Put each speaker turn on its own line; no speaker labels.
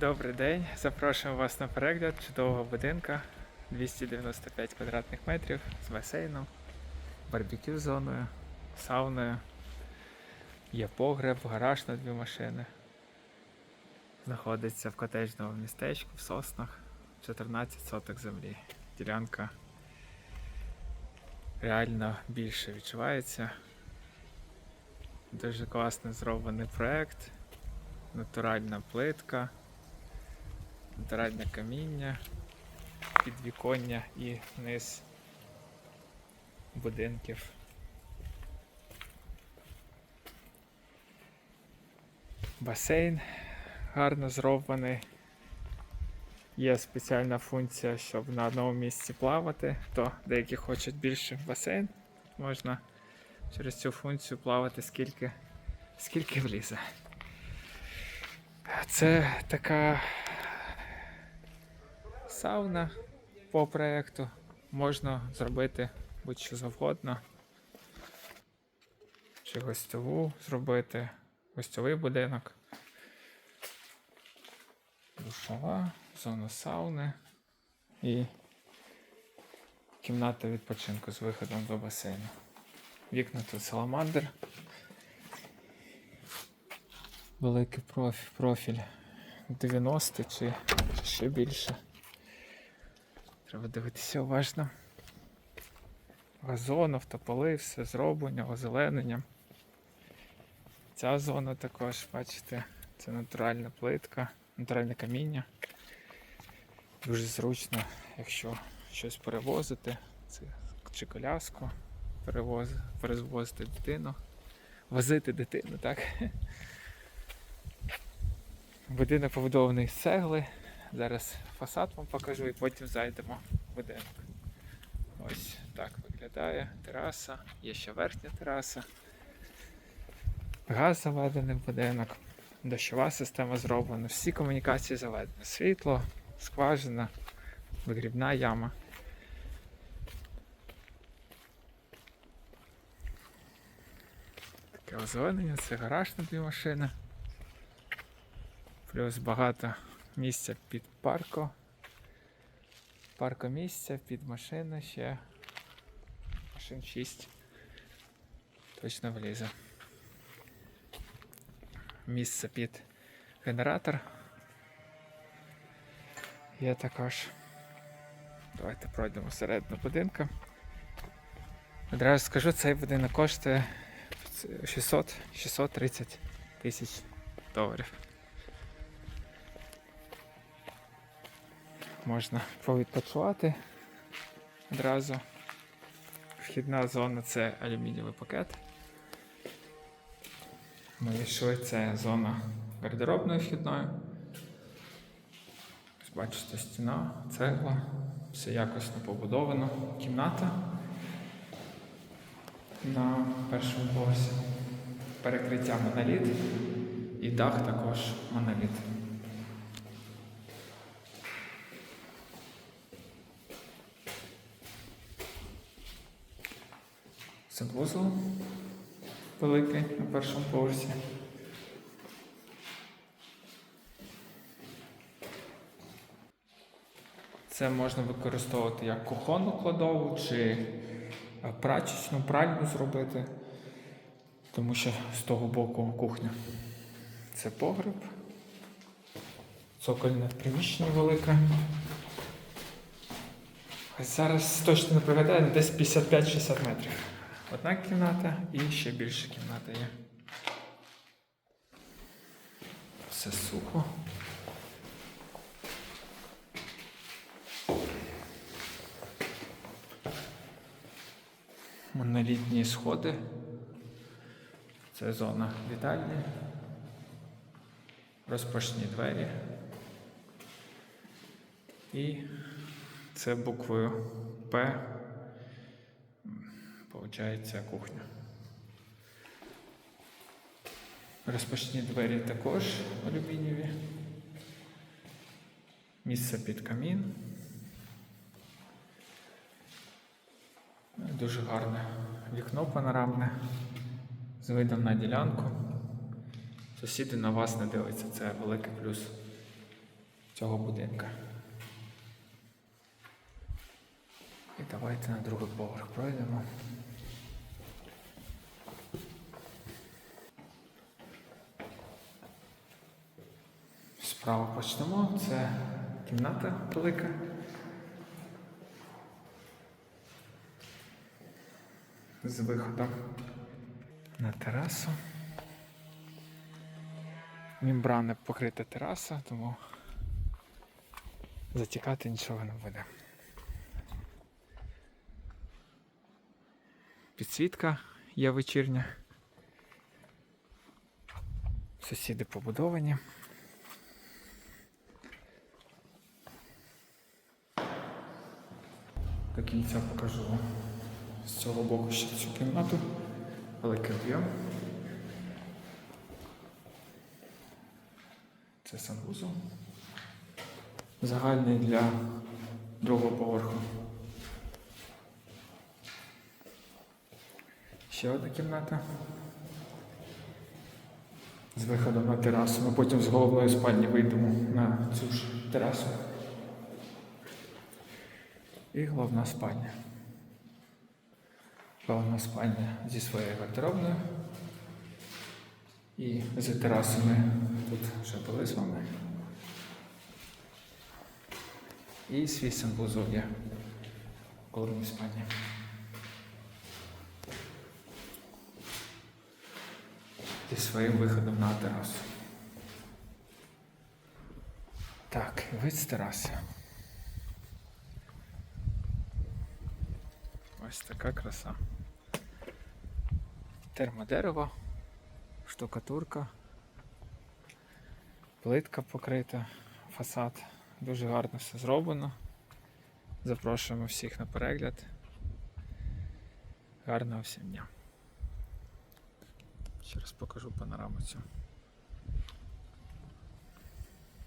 Добрий день. Запрошуємо вас на перегляд чудового будинка 295 квадратних метрів з басейном, барбекю зоною, сауною. Є погреб, гараж на дві машини. Знаходиться в котеджному містечку в соснах 14 соток землі. Ділянка реально більше відчувається. Дуже класно зроблений проект, натуральна плитка натуральне каміння, підвіконня і низ будинків. Басейн гарно зроблений. Є спеціальна функція, щоб на одному місці плавати, то деякі хочуть більше басейн. Можна через цю функцію плавати скільки, скільки влізе. Це така сауна по проєкту. Можна зробити будь-що завгодно. Чи гостьову зробити, гостьовий будинок. Душова, зона сауни і кімната відпочинку з виходом до басейну. Вікна тут саламандр. Великий профіль, профіль 90 чи, чи ще більше. Треба дивитися уважно. Газон, автополи, все зроблено, озеленення. Ця зона також, бачите, це натуральна плитка, натуральне каміння. Дуже зручно, якщо щось перевозити, це чи коляску перевоз, перевозити дитину, возити дитину, так? Будинок побудований з цегли. Зараз фасад вам покажу і потім зайдемо в будинок. Ось так виглядає тераса, є ще верхня тераса. Газ заведений в будинок, дощова система зроблена, всі комунікації заведені. Світло, скважина, вигрібна яма. Таке озеленення, це гараж на дві машини. Плюс багато місця під парко. Паркомісця під машину ще. Машин 6. Точно влізе. Місце під генератор. Є також. Давайте пройдемо всередину будинку. Одразу скажу, цей будинок коштує 600 630 тисяч доларів. Можна повідпочивати одразу. Вхідна зона це алюмінієвий пакет. Ми йшли, це зона гардеробної вхідної. Бачите, стіна, цегла, все якісно побудовано. Кімната на першому поверсі. Перекриття моноліт і дах також моноліт. Санвузол великий на першому поверсі. Це можна використовувати як кухонну кладову чи е, прачечну, пральню зробити, тому що з того боку кухня. Це погреб, цокольне приміщення велике. Зараз точно не пригадаю, десь 55-60 метрів. Одна кімната і ще більша кімната є. Все сухо. Монолітні сходи. Це зона вітальні. Розпашні двері. І це буквою П Получається кухня. Розпочні двері також алюмінієві. Місце під камін. Дуже гарне вікно панорамне з видом на ділянку. Сусіди на вас не дивляться, це великий плюс. цього будинка. І давайте на другий поверх пройдемо. Справа почнемо. Це кімната велика. З виходом на терасу. Мембрана покрита тераса, тому затікати нічого не буде. Підсвітка є вечірня. Сусіди побудовані. До кінця покажу вам з цього боку ще цю кімнату. Великий об'єм. Це санвузол. Загальний для другого поверху. Ще одна кімната. З виходом на терасу. Ми потім з головної спальні вийдемо на цю ж терасу. І головна спальня. Головна спальня зі своєю гардеробною. І за терасами тут вже були з вами. І свій санвузол в головній спальні. Зі своїм виходом на терасу. Так, і вид з тераси. Ось така краса. Термодерево, штукатурка, плитка покрита, фасад. Дуже гарно все зроблено. Запрошуємо всіх на перегляд. Гарного всім дня. Ще раз покажу панораму цю.